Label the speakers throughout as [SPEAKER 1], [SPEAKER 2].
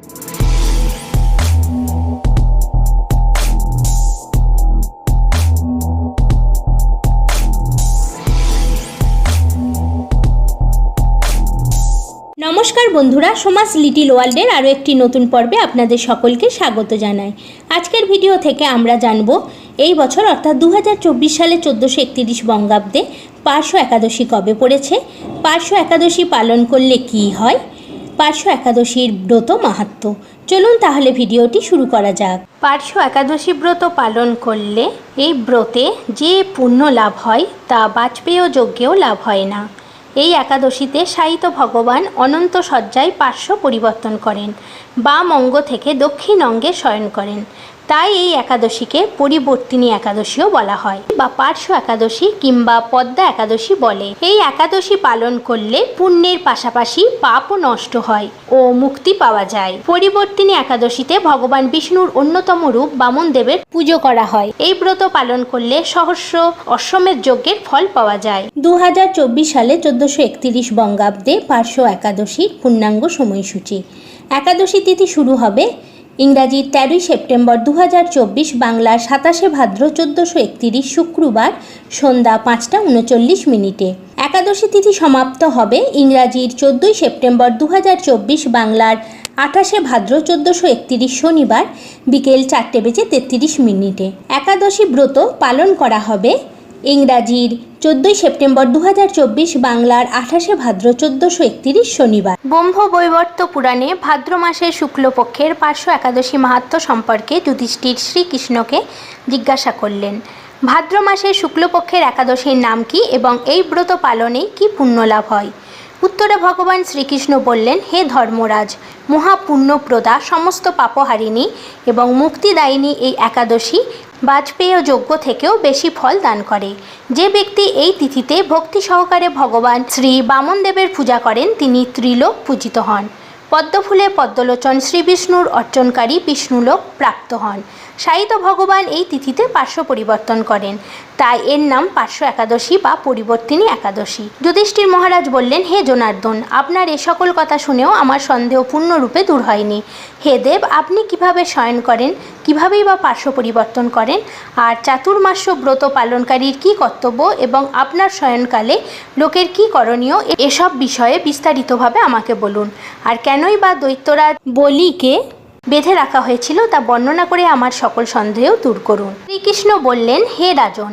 [SPEAKER 1] নমস্কার বন্ধুরা, সমাজ লিটিল ওয়ার্ল্ডের আরও একটি নতুন পর্বে আপনাদের সকলকে স্বাগত জানাই। আজকের ভিডিও থেকে আমরা জানব, এই বছর অর্থাৎ দু হাজার চব্বিশ সালে চোদ্দোশো একত্রিশ বঙ্গাব্দে পার্শ্ব একাদশী কবে পড়েছে? পার্শ্ব একাদশী পালন করলে কি হয়? পার্শ্ব একাদশীর ব্রত মাহাত্ম। চলুন তাহলে ভিডিওটি শুরু করা যাক। পার্শ্ব একাদশী ব্রত পালন করলে এই ব্রতে যে পুণ্য লাভ হয়, তা বাজপেয় যজ্ঞেও লাভ হয় না। এই একাদশীতে সাহিত্য ভগবান অনন্ত সজ্জায় পার্শ্ব পরিবর্তন করেন, বাম অঙ্গ থেকে দক্ষিণ অঙ্গে শয়ন করেন। তাই এই একাদশীকে পরিবর্তিনী একাদশীও বলা হয় বা পার্শ্ব একাদশী কিংবা পদ্মা একাদশী বলে। এই একাদশী পালন করলে পুণ্যের পাশাপাশি পাপও নষ্ট হয় ও মুক্তি পাওয়া যায়। পরিবর্তিনী একাদশীতে ভগবান বিষ্ণুর অন্যতম রূপ বামন দেবের পুজো করা হয়। এই ব্রত পালন করলে সহস্র অশ্বমেধ যজ্ঞের ফল পাওয়া যায়। দু হাজার চব্বিশ সালে চোদ্দশো একতিরিশ বঙ্গাব্দে পার্শ্ব একাদশীর পূর্ণাঙ্গ সময়সূচি। একাদশী তিথি শুরু হবে ইংরাজির তেরোই সেপ্টেম্বর দু বাংলার সাতাশে ভাদ্র চোদ্দোশো একতিরিশ শুক্রবার সন্ধ্যা পাঁচটা উনচল্লিশ মিনিটে। একাদশী তিথি সমাপ্ত হবে ইংরাজির চোদ্দোই সেপ্টেম্বর দু হাজার চব্বিশ বাংলার আঠাশে ভাদ্র চোদ্দোশো একতিরিশ শনিবার বিকেল চারটে বেজে তেত্রিশ মিনিটে। একাদশী ব্রত পালন করা হবে ইংরাজির চোদ্দই সেপ্টেম্বর দু হাজার চব্বিশ বাংলার আঠাশে ভাদ্র চোদ্দশো একত্রিশ শনিবার। ব্রহ্ম বৈবর্ত পুরাণে ভাদ্র মাসের শুক্লপক্ষের পার্শ্ব একাদশী মাহাত্ম সম্পর্কে যুধিষ্ঠির শ্রীকৃষ্ণকে জিজ্ঞাসা করলেন, ভাদ্র মাসের শুক্লপক্ষের একাদশীর নাম কি এবং এই ব্রত পালনে কি পুণ্যলাভ হয়? উত্তরে ভগবান শ্রীকৃষ্ণ বললেন, হে ধর্মরাজ, মহাপুণ্যপ্রদা সমস্ত পাপহারিণী এবং মুক্তিদায়িনী এই একাদশী বাজপেয় যোগ্য থেকেও বেশি ফল দান করে। যে ব্যক্তি এই তিথিতে ভক্তি সহকারে ভগবান শ্রী বামনদেবের পূজা করেন, তিনি ত্রিলোক পূজিত হন। পদ্মফুলে পদ্মলোচন শ্রী বিষ্ণুর অর্চনকারী বিষ্ণুলোক প্রাপ্ত হন। সাহিত্য ভগবান এই তিথিতে পার্শ্ব পরিবর্তন করেন। তাই এর নাম পার্শ্ব একাদশী বা পরিবর্তিনী একাদশী। যুধিষ্ঠির মহারাজ বললেন, হে জনার্দন, আপনার এ সকল কথা শুনেও আমার সন্দেহ পূর্ণরূপে দূর হয়নি। হে দেব, আপনি কীভাবে শয়ন করেন? কিভাবেই বা পার্শ্ব পরিবর্তন করেন? আর চাতুর্মাস্য ব্রত পালনকারীর কি কর্তব্য এবং আপনার শয়নকালে লোকের কি করণীয়? এসব বিষয়ে বিস্তারিতভাবে আমাকে বলুন। আর কেনই বা দৈত্যরাজ বলিকে বেঁধে রাখা হয়েছিল তা বর্ণনা করে আমার সকল সন্দেহ দূর করুন। শ্রীকৃষ্ণ বললেন, হে রাজন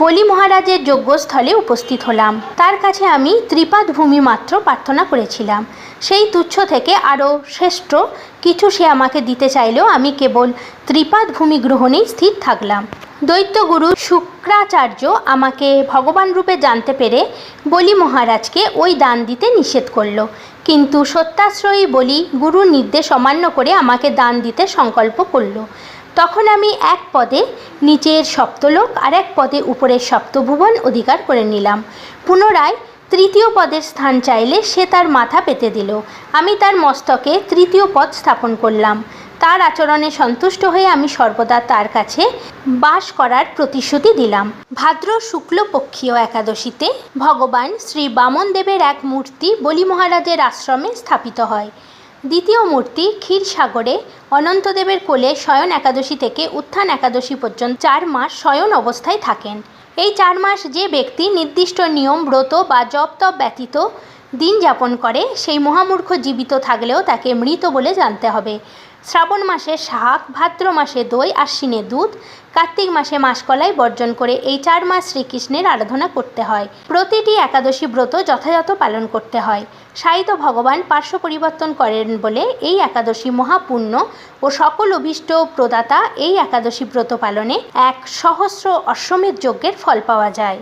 [SPEAKER 1] বলি মহারাজের যজ্ঞস্থলে উপস্থিত হলাম। তার কাছে আমি ত্রিপাদ ভূমি মাত্র প্রার্থনা করেছিলাম। সেই তুচ্ছ থেকে আরও শ্রেষ্ঠ কিছু সে আমাকে দিতে চাইলেও আমি কেবল ত্রিপাদ ভূমি গ্রহণেই স্থির থাকলাম। দৈত্যগুরু শুক্রাচার্য আমাকে ভগবান রূপে জানতে পেরে বলি মহারাজকে ওই দান দিতে নিষেধ করল। কিন্তু সত্যাশ্রয়ী বলি গুরুর নির্দেশ অমান্য করে আমাকে দান দিতে সংকল্প করল। তখন আমি এক পদে নিচের সপ্তলোক আর এক পদে উপরের সপ্তভুবন অধিকার করে নিলাম। পুনরায় তৃতীয় পদের স্থান চাইলে সে তার মাথা পেতে দিল। আমি তার মস্তকে তৃতীয় পদ স্থাপন করলাম। তার আচরণে সন্তুষ্ট হয়ে আমি সর্বদা তার কাছে বাস করার প্রতিশ্রুতি দিলাম। ভাদ্র শুক্লপক্ষীয় একাদশীতে ভগবান শ্রী বামন দেবের এক মূর্তি বলি মহারাজের আশ্রমে স্থাপিত হয়। দ্বিতীয় মূর্তি ক্ষীরসাগরে অনন্তদেবের কোলে শয়ন একাদশী থেকে উত্থান একাদশী পর্যন্ত চার মাস শয়ন অবস্থায় থাকেন। এই চার মাস যে ব্যক্তি নির্দিষ্ট নিয়ম, ব্রত বা জপ তপ ব্যতীত দিন যাপন করে, সেই মহামূর্খ জীবিত থাকলেও তাকে মৃত বলে জানতে হবে। শ্রাবণ মাসে শাক, ভাদ্র মাসে দই, আশ্বিনে দুধ, কার্তিক মাসে মাসকলাই বর্জন করে এই চার মাস শ্রীকৃষ্ণের আরাধনা করতে হয়। প্রতিটি একাদশী ব্রত যথাযথ পালন করতে হয়। সাহিত্য ভগবান পার্শ্ব পরিবর্তন করেন বলে এই একাদশী মহাপুণ্য ও সকল অভীষ্ট প্রদাতা এই একাদশী ব্রত পালনে এক সহস্র অশ্বমেধ যজ্ঞের ফল পাওয়া যায়।